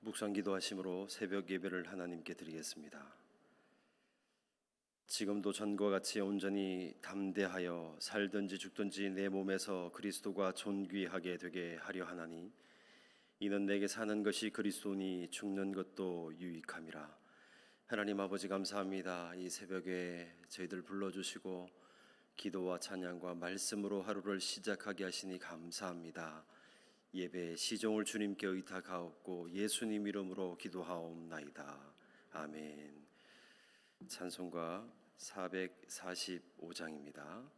묵상 기도하심으로 새벽 예배를 하나님께 드리겠습니다. 지금도 전과 같이 온전히 담대하여 살든지 죽든지 내 몸에서 그리스도가 존귀하게 되게 하려 하나니 이는 내게 사는 것이 그리스도니 죽는 것도 유익함이라. 하나님 아버지 감사합니다. 이 새벽에 저희들 불러주시고 기도와 찬양과 말씀으로 하루를 시작하게 하시니 감사합니다. 예배 시종을 주님께 의탁하옵고 예수님 이름으로 기도하옵나이다. 아멘. 찬송가 445장입니다.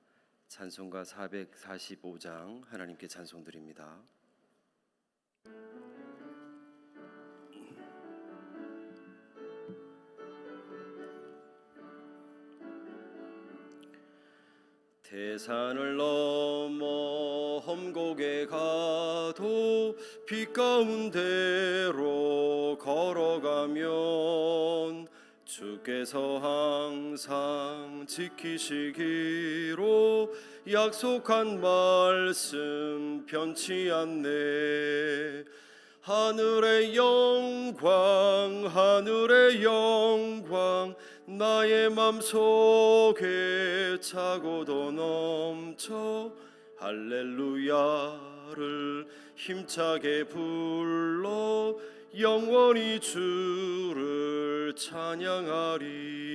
찬송가 445장 하나님께 찬송 드립니다. 대산을 넘어 험곡에 가도 빛 가운데로 걸어가면 주께서 항상 지키시기로 약속한 말씀 변치 않네. 하늘의 영광 하늘의 영광 나의 맘속에 차고도 넘쳐 할렐루야를 힘차게 불러 영원히 주를 찬양하리.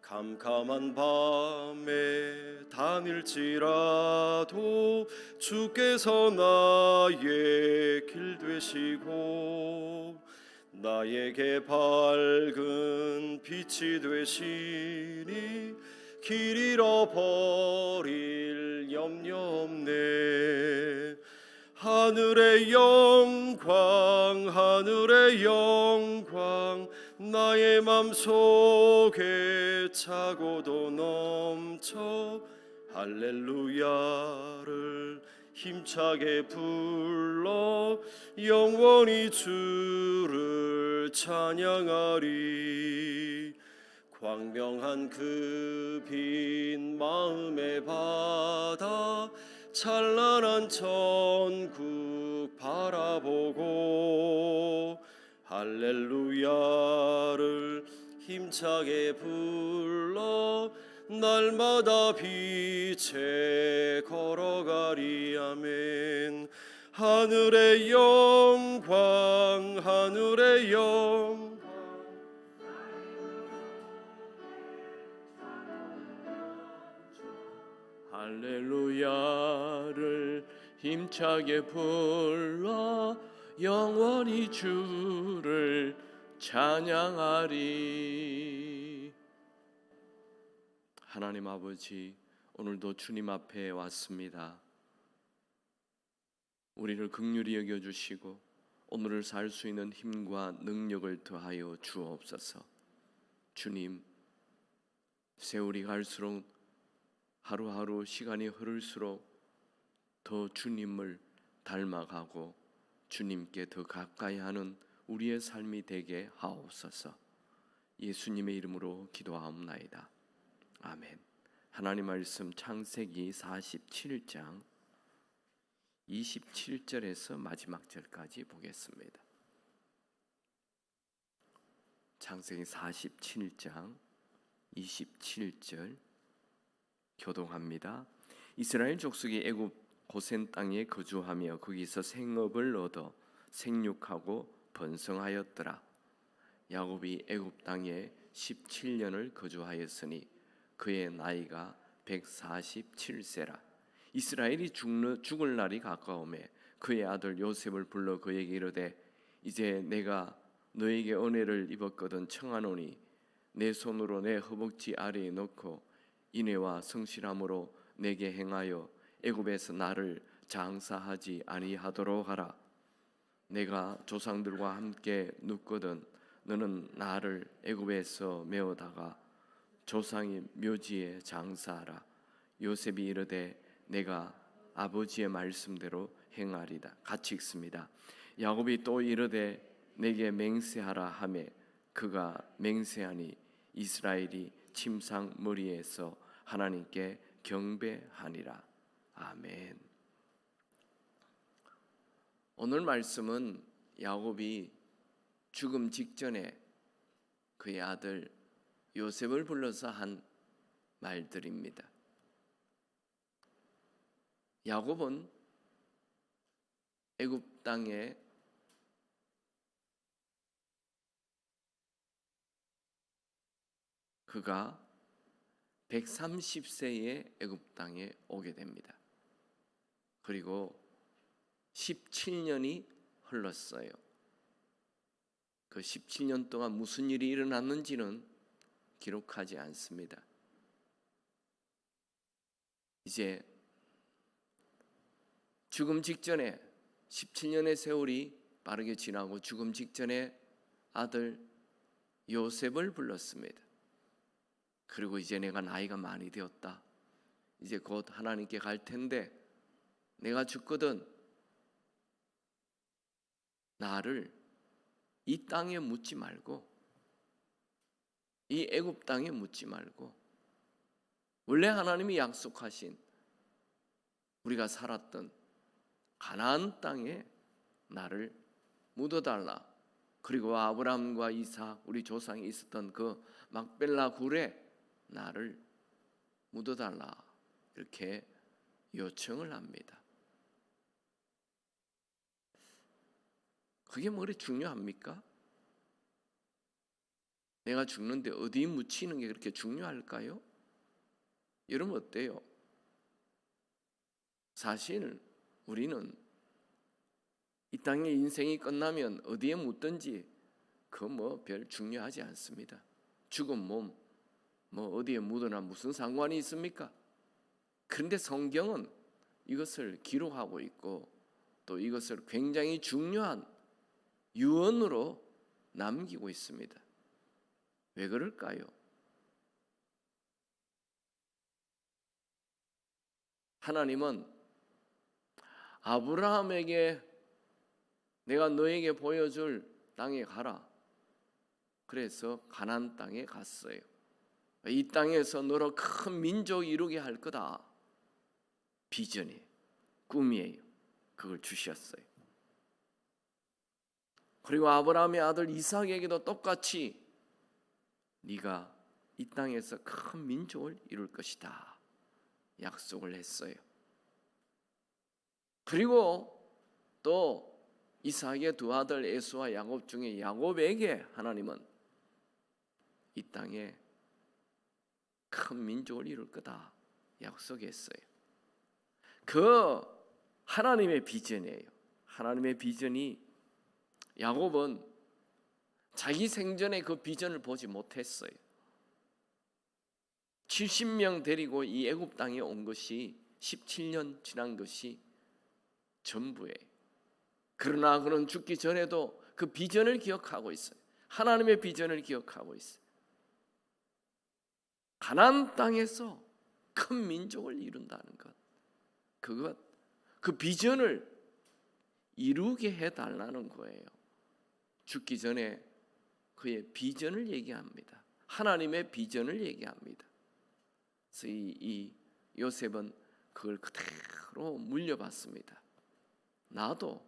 캄캄한 밤에 다닐지라도 주께서 나의 길 되시고 나에게 밝은 빛이 되시니 길 잃어버릴 염려 없네. 하늘의 영광 하늘의 영광 나의 맘속에 차고도 넘쳐 할렐루야를 힘차게 불러 영원히 주를 찬양하리. 광명한 그 빈 마음의 바다 찬란한 천국 바라보고 할렐루야를 힘차게 불러 날마다 빛에 걸어가리 아멘. 하늘의 영광 하늘의 영광 할렐루야를 힘차게 불러 영원히 주를 찬양하리 하나님 아버지 오늘도 주님 앞에 왔습니다 우리를 극률히 여겨 주시고 오늘을 살 수 있는 힘과 능력을 더하여 주옵소서 주님 세월이 갈수록 하루하루 시간이 흐를수록 더 주님을 닮아가고 주님께 더 가까이 하는 우리의 삶이 되게 하옵소서. 예수님의 이름으로 기도하옵나이다. 아멘. 하나님 말씀 창세기 47장 27절에서 마지막 절까지 보겠습니다. 창세기 47장 27절 교동합니다. 이스라엘 족속이 애굽 고센 땅에 거주하며 거기서 생업을 얻어 생육하고 번성하였더라. 야곱이 애굽 땅에 17년을 거주하였으니 그의 나이가 147세라. 이스라엘이 죽는, 죽을 날이 가까움에 그의 아들 요셉을 불러 그에게 이르되 이제 내가 너에게 은혜를 입었거든 청하노니 내 손으로 내 허벅지 아래에 넣고 인애와 성실함으로 내게 행하여 애굽에서 나를 장사하지 아니하도록 하라. 내가 조상들과 함께 눕거든 너는 나를 애굽에서 메어다가 조상의 묘지에 장사하라. 요셉이 이르되 내가 아버지의 말씀대로 행하리다. 같이 읽습니다. 야곱이 또 이르되 내게 맹세하라 하매 그가 맹세하니 이스라엘이 침상 머리에서 하나님께 경배하니라. 아멘. 오늘 말씀은 야곱이 죽음 직전에 그의 아들 요셉을 불러서 한 말들입니다. 야곱은 애굽 땅에 그가 130세에 애굽 땅에 오게 됩니다. 그리고 17년이 흘렀어요. 그 17년 동안 무슨 일이 일어났는지는 기록하지 않습니다. 이제 죽음 직전에 17년의 세월이 빠르게 지나고 죽음 직전에 아들 요셉을 불렀습니다. 그리고 이제 내가 나이가 많이 되었다. 이제 곧 하나님께 갈 텐데 내가 죽거든 나를 이 땅에 묻지 말고 이 애굽 땅에 묻지 말고 원래 하나님이 약속하신 우리가 살았던 가나안 땅에 나를 묻어달라. 그리고 아브라함과 이삭 우리 조상이 있었던 그 막벨라 굴에 나를 묻어달라 이렇게 요청을 합니다. 그게 뭐래 중요합니까? 내가 죽는데 어디 묻히는 게 그렇게 중요할까요? 여러분 어때요? 사실 우리는 이 땅의 인생이 끝나면 어디에 묻든지 그 뭐 별 중요하지 않습니다. 죽은 몸 뭐 어디에 묻어나 무슨 상관이 있습니까? 그런데 성경은 이것을 기록하고 있고 또 이것을 굉장히 중요한 유언으로 남기고 있습니다. 왜 그럴까요? 하나님은 아브라함에게 내가 너에게 보여줄 땅에 가라. 그래서 가난 땅에 갔어요. 이 땅에서 너로 큰 민족 이루게 할 거다. 비전이 꿈이에요. 그걸 주셨어요. 그리고 아브라함의 아들 이삭에게도 똑같이 네가 이 땅에서 큰 민족을 이룰 것이다. 약속을 했어요. 그리고 또 이삭의 두 아들 에수와 야곱 중에 야곱에게 하나님은 이 땅에 큰 민족을 이룰 거다 약속했어요. 그 하나님의 비전이에요. 하나님의 비전이 야곱은 자기 생전에 그 비전을 보지 못했어요. 70명 데리고 이 애굽 땅에 온 것이 17년 지난 것이 전부예요. 그러나 그는 죽기 전에도 그 비전을 기억하고 있어요. 하나님의 비전을 기억하고 있어요. 가나안 땅에서 큰 민족을 이룬다는 것. 그것 그 비전을 이루게 해 달라는 거예요. 죽기 전에 그의 비전을 얘기합니다. 하나님의 비전을 얘기합니다. 그래서 이, 이 요셉은 그걸 그대로 물려받습니다. 나도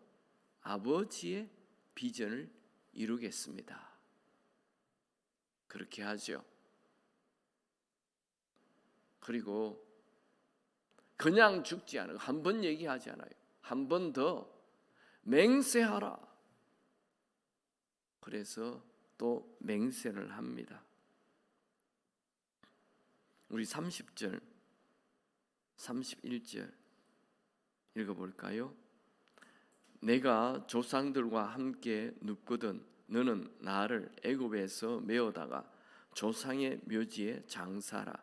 아버지의 비전을 이루겠습니다. 그렇게 하죠. 그리고 그냥 죽지 않아요. 한번 얘기하지 않아요. 한 번 더 맹세하라. 그래서 또 맹세를 합니다. 우리 30절, 31절 읽어볼까요? 내가 조상들과 함께 눕거든 너는 나를 애굽에서 메어다가 조상의 묘지에 장사라.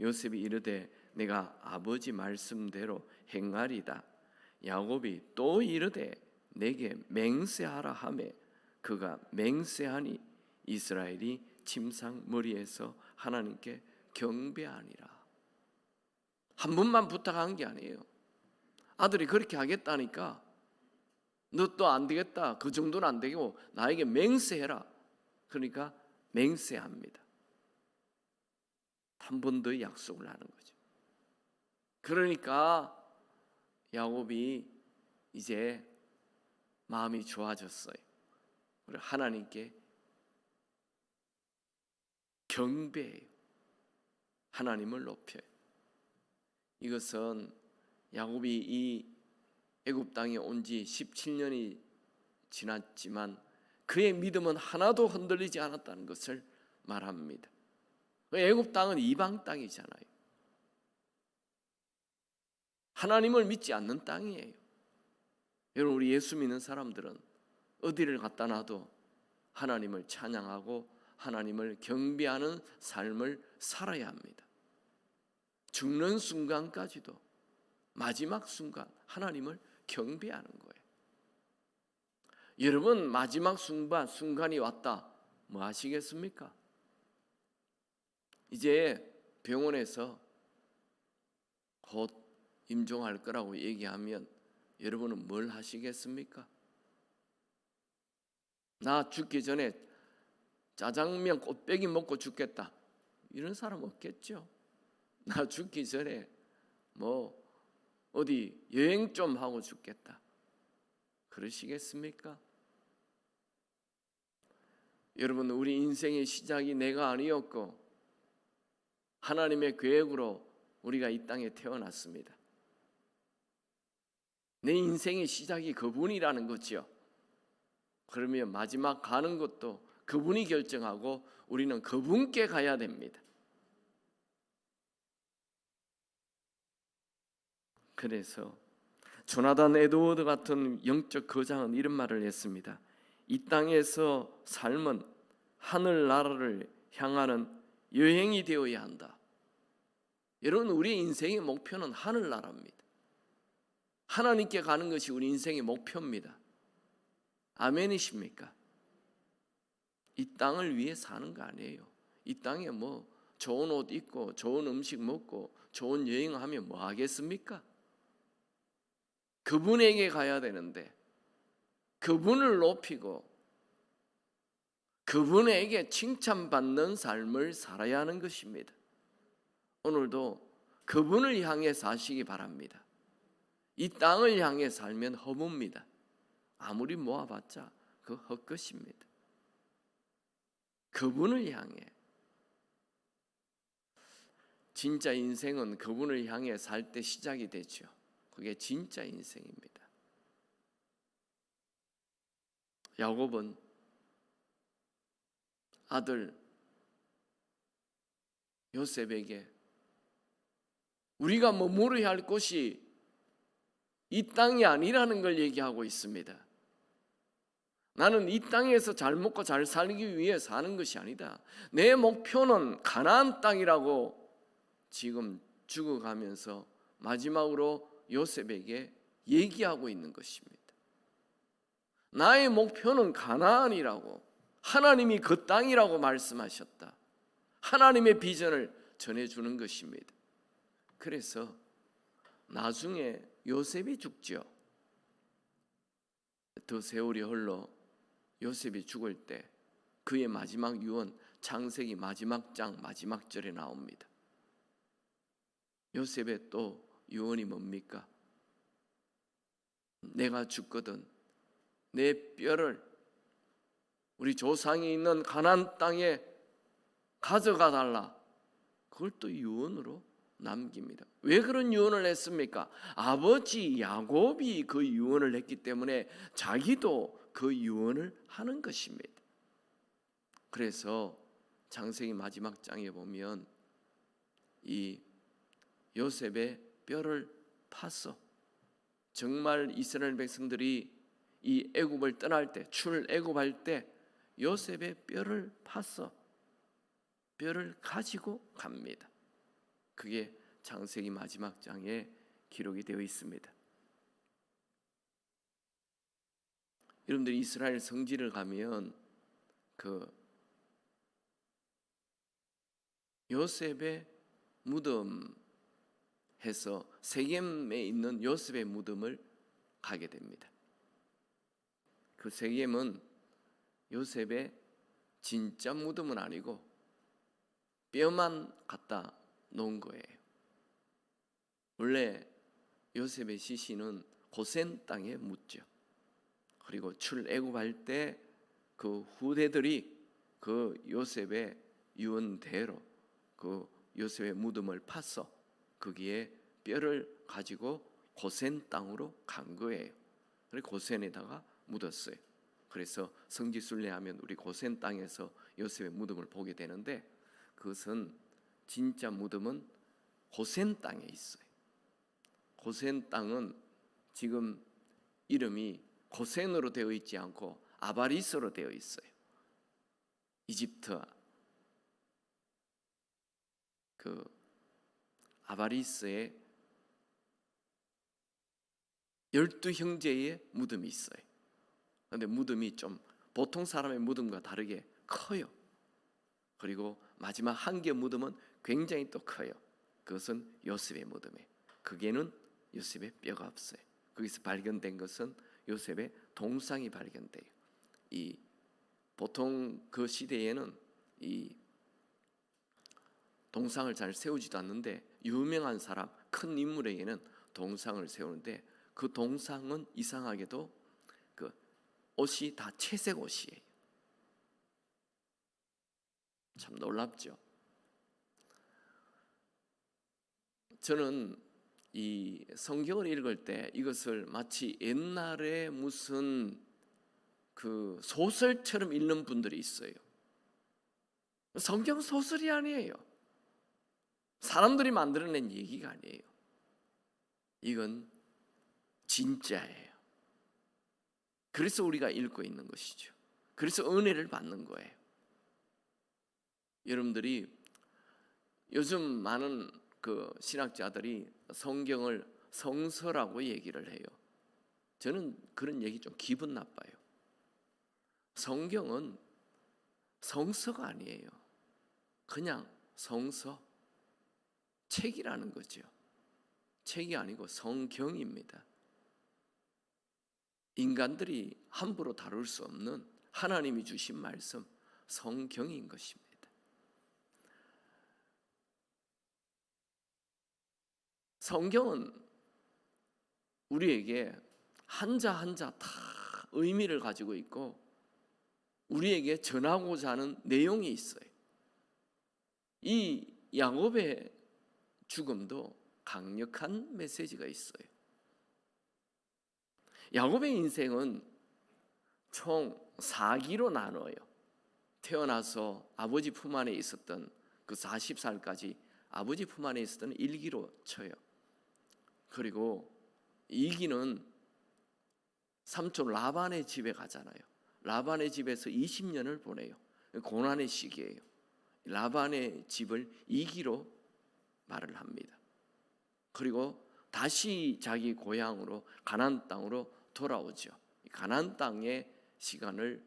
요셉이 이르되 내가 아버지 말씀대로 행하리다. 야곱이 또 이르되 내게 맹세하라 하매 그가 맹세하니 이스라엘이 침상 머리에서 하나님께 경배하니라. 한 번만 부탁한 게 아니에요. 아들이 그렇게 하겠다니까 너 또 안 되겠다. 그 정도는 안 되고 나에게 맹세해라. 그러니까 맹세합니다. 한 번 더 약속을 하는 거죠. 그러니까 야곱이 이제 마음이 좋아졌어요. 그리고 하나님께 경배해요. 하나님을 높여요. 이것은 야곱이 이 애굽 땅에 온 지 17년이 지났지만 그의 믿음은 하나도 흔들리지 않았다는 것을 말합니다. 그 애굽 땅은 이방 땅이잖아요. 하나님을 믿지 않는 땅이에요. 여러분 우리 예수 믿는 사람들은 어디를 갖다 놔도 하나님을 찬양하고 하나님을 경배하는 삶을 살아야 합니다. 죽는 순간까지도 마지막 순간 하나님을 경배하는 거예요. 여러분 마지막 순간 순간이 왔다. 뭐 하시겠습니까? 이제 병원에서 곧 임종할 거라고 얘기하면 여러분은 뭘 하시겠습니까? 나 죽기 전에 짜장면 꽃배기 먹고 죽겠다. 이런 사람 없겠죠. 나 죽기 전에 뭐 어디 여행 좀 하고 죽겠다. 그러시겠습니까? 여러분 우리 인생의 시작이 내가 아니었고 하나님의 계획으로 우리가 이 땅에 태어났습니다. 내 인생의 시작이 그분이라는 거지요. 그러면 마지막 가는 것도 그분이 결정하고 우리는 그분께 가야 됩니다. 그래서 조나단 에드워드 같은 영적 거장은 이런 말을 했습니다. 이 땅에서 삶은 하늘 나라를 향하는 여행이 되어야 한다. 여러분 우리 인생의 목표는 하늘 나라입니다. 하나님께 가는 것이 우리 인생의 목표입니다. 아멘이십니까? 이 땅을 위해 사는 거 아니에요. 이 땅에 뭐 좋은 옷 입고 좋은 음식 먹고 좋은 여행하면 뭐 하겠습니까? 그분에게 가야 되는데 그분을 높이고 그분에게 칭찬받는 삶을 살아야 하는 것입니다. 오늘도 그분을 향해 사시기 바랍니다. 이 땅을 향해 살면 허무입니다. 아무리 모아봤자 그 헛것입니다. 그분을 향해 진짜 인생은 그분을 향해 살 때 시작이 되죠. 그게 진짜 인생입니다. 야곱은 아들 요셉에게 우리가 머무르야 할 곳이 이 땅이 아니라는 걸 얘기하고 있습니다. 나는 이 땅에서 잘 먹고 잘 살기 위해 사는 것이 아니다. 내 목표는 가나안 땅이라고 지금 죽어가면서 마지막으로 요셉에게 얘기하고 있는 것입니다. 나의 목표는 가나안이라고 하나님이 그 땅이라고 말씀하셨다. 하나님의 비전을 전해 주는 것입니다. 그래서 나중에 요셉이 죽죠. 더 세월이 흘러 요셉이 죽을 때 그의 마지막 유언 창세기 마지막 장 마지막 절에 나옵니다. 요셉의 또 유언이 뭡니까? 내가 죽거든 내 뼈를 우리 조상이 있는 가난 땅에 가져가 달라. 그걸 또 유언으로 남깁니다. 왜 그런 유언을 했습니까? 아버지 야곱이 그 유언을 했기 때문에 자기도 그 유언을 하는 것입니다. 그래서 장세기 마지막 장에 보면 이 요셉의 뼈를 팠어. 정말 이스라엘 백성들이 이 애굽을 떠날 때 출애굽할 때 요셉의 뼈를 팠어. 뼈를 가지고 갑니다. 그게 장세기 마지막 장에 기록이 되어 있습니다. 여러분들이 이스라엘 성지를 가면 그 요셉의 무덤 해서 세겜에 있는 요셉의 무덤을 가게 됩니다. 그 세겜은 요셉의 진짜 무덤은 아니고 뼈만 갖다 놓은 거예요. 원래 요셉의 시신은 고센 땅에 묻죠. 그리고 출애굽할 때 그 후대들이 그 요셉의 유언대로 그 요셉의 무덤을 파서 거기에 뼈를 가지고 고센 땅으로 간 거예요. 그래 고센에다가 묻었어요. 그래서 성지순례하면 우리 고센 땅에서 요셉의 무덤을 보게 되는데 그것은 진짜 무덤은 고센 땅에 있어요. 고센 땅은 지금 이름이 고센으로 되어 있지 않고 아바리스로 되어 있어요. 이집트 그 아바리스의 열두 형제의 무덤이 있어요. 그런데 무덤이 좀 보통 사람의 무덤과 다르게 커요. 그리고 마지막 한 개 무덤은 굉장히 또 커요. 그것은 요셉의 무덤에. 그게는 요셉의 뼈가 없어요. 거기서 발견된 것은 요셉의 동상이 발견돼요. 이 보통 그 시대에는 이 동상을 잘 세우지도 않는데 유명한 사람, 큰 인물에게는 동상을 세우는데 그 동상은 이상하게도 그 옷이 다 채색 옷이에요. 참 놀랍죠. 저는 이 성경을 읽을 때 이것을 마치 옛날에 무슨 그 소설처럼 읽는 분들이 있어요. 성경 소설이 아니에요. 사람들이 만들어낸 얘기가 아니에요. 이건 진짜예요. 그래서 우리가 읽고 있는 것이죠. 그래서 은혜를 받는 거예요. 여러분들이 요즘 많은 그 신학자들이 성경을 성서라고 얘기를 해요. 저는 그런 얘기 좀 기분 나빠요. 성경은 성서가 아니에요. 그냥 성서 책이라는 거죠. 책이 아니고 성경입니다. 인간들이 함부로 다룰 수 없는 하나님이 주신 말씀 성경인 것입니다. 성경은 우리에게 한자 한자 다 의미를 가지고 있고 우리에게 전하고자 하는 내용이 있어요. 이 야곱의 죽음도 강력한 메시지가 있어요. 야곱의 인생은 총 4기로 나눠요. 태어나서 아버지 품 안에 있었던 그 40살까지 아버지 품 안에 있었던 1기로 쳐요. 그리고 2기는 삼촌 라반의 집에 가잖아요. 라반의 집에서 20년을 보내요. 고난의 시기예요. 라반의 집을 2기로 말을 합니다. 그리고 다시 자기 고향으로 가나안 땅으로 돌아오죠. 가나안 땅의 시간을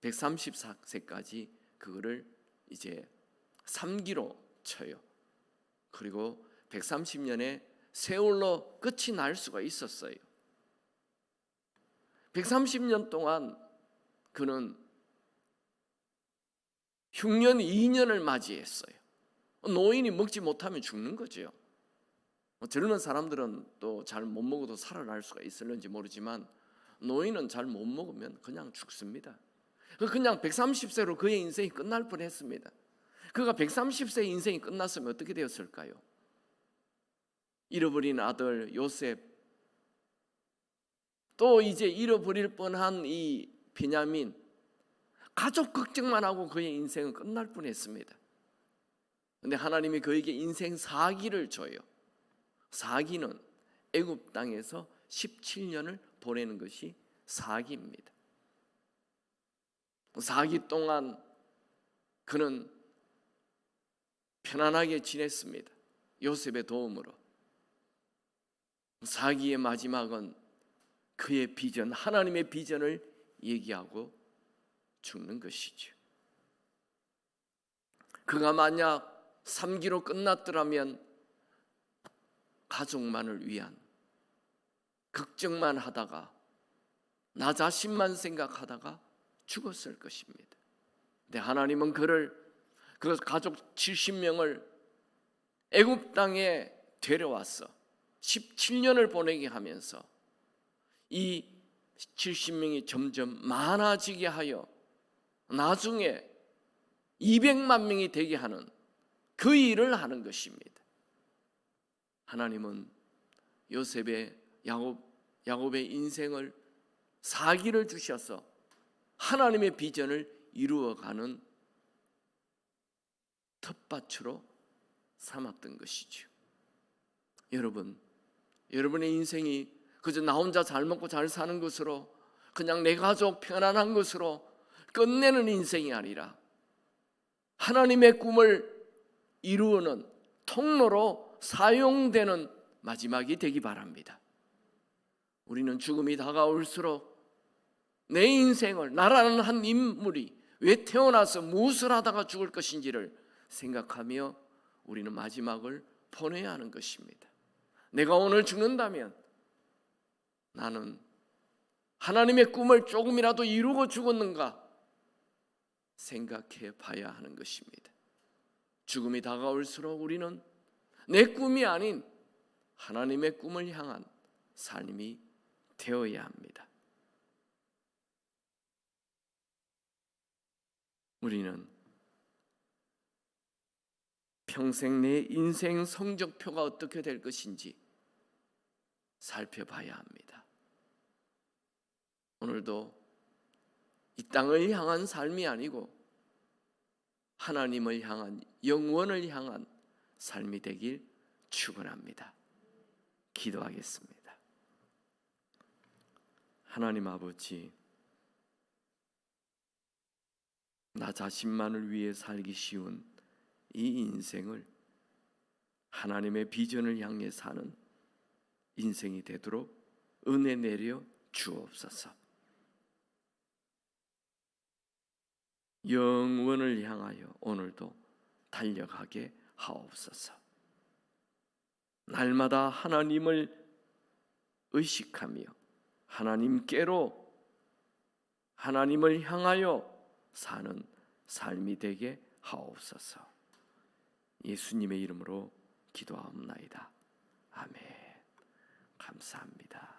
134세까지 그거를 이제 3기로 쳐요. 그리고 130년에 세월로 끝이 날 수가 있었어요. 130년 동안 그는 흉년 2년을 맞이했어요. 노인이 먹지 못하면 죽는 거죠. 젊은 사람들은 또 잘 못 먹어도 살아날 수가 있을는지 모르지만 노인은 잘 못 먹으면 그냥 죽습니다. 그냥 130세로 그의 인생이 끝날 뻔했습니다. 그가 130세 인생이 끝났으면 어떻게 되었을까요? 잃어버린 아들 요셉 또 이제 잃어버릴 뻔한 이 비냐민 가족 걱정만 하고 그의 인생은 끝날 뻔했습니다. 근데 하나님이 그에게 인생 사기를 줘요. 사기는 애굽 땅에서 17년을 보내는 것이 사기입니다. 사기 동안 그는 편안하게 지냈습니다. 요셉의 도움으로. 사기의 마지막은 그의 비전, 하나님의 비전을 얘기하고 죽는 것이죠. 그가 만약 3기로 끝났더라면 가족만을 위한 걱정만 하다가 나 자신만 생각하다가 죽었을 것입니다. 근데 하나님은 그를 그 가족 70명을 애굽 땅에 데려왔어. 17년을 보내게 하면서 이 70명이 점점 많아지게 하여 나중에 200만 명이 되게 하는 그 일을 하는 것입니다. 하나님은 요셉의 야곱 야곱의 인생을 사기를 주셔서 하나님의 비전을 이루어가는 텃밭으로 삼았던 것이죠. 여러분, 여러분의 인생이 그저 나 혼자 잘 먹고 잘 사는 것으로 그냥 내 가족 편안한 것으로 끝내는 인생이 아니라 하나님의 꿈을 이루는 통로로 사용되는 마지막이 되기 바랍니다. 우리는 죽음이 다가올수록 내 인생을 나라는 한 인물이 왜 태어나서 무엇을 하다가 죽을 것인지를 생각하며 우리는 마지막을 보내야 하는 것입니다. 내가 오늘 죽는다면 나는 하나님의 꿈을 조금이라도 이루고 죽었는가 생각해 봐야 하는 것입니다. 죽음이 다가올수록 우리는 내 꿈이 아닌 하나님의 꿈을 향한 삶이 되어야 합니다. 우리는 평생 내 인생 성적표가 어떻게 될 것인지 살펴봐야 합니다. 오늘도 이 땅을 향한 삶이 아니고 하나님을 향한 영원을 향한 삶이 되길 축원합니다. 기도하겠습니다. 하나님 아버지 나 자신만을 위해 살기 쉬운 이 인생을 하나님의 비전을 향해 사는 인생이 되도록 은혜 내려 주옵소서. 영원을 향하여 오늘도 달려가게 하옵소서. 날마다 하나님을 의식하며 하나님께로 하나님을 향하여 사는 삶이 되게 하옵소서. 예수님의 이름으로 기도하옵나이다. 아멘. 감사합니다.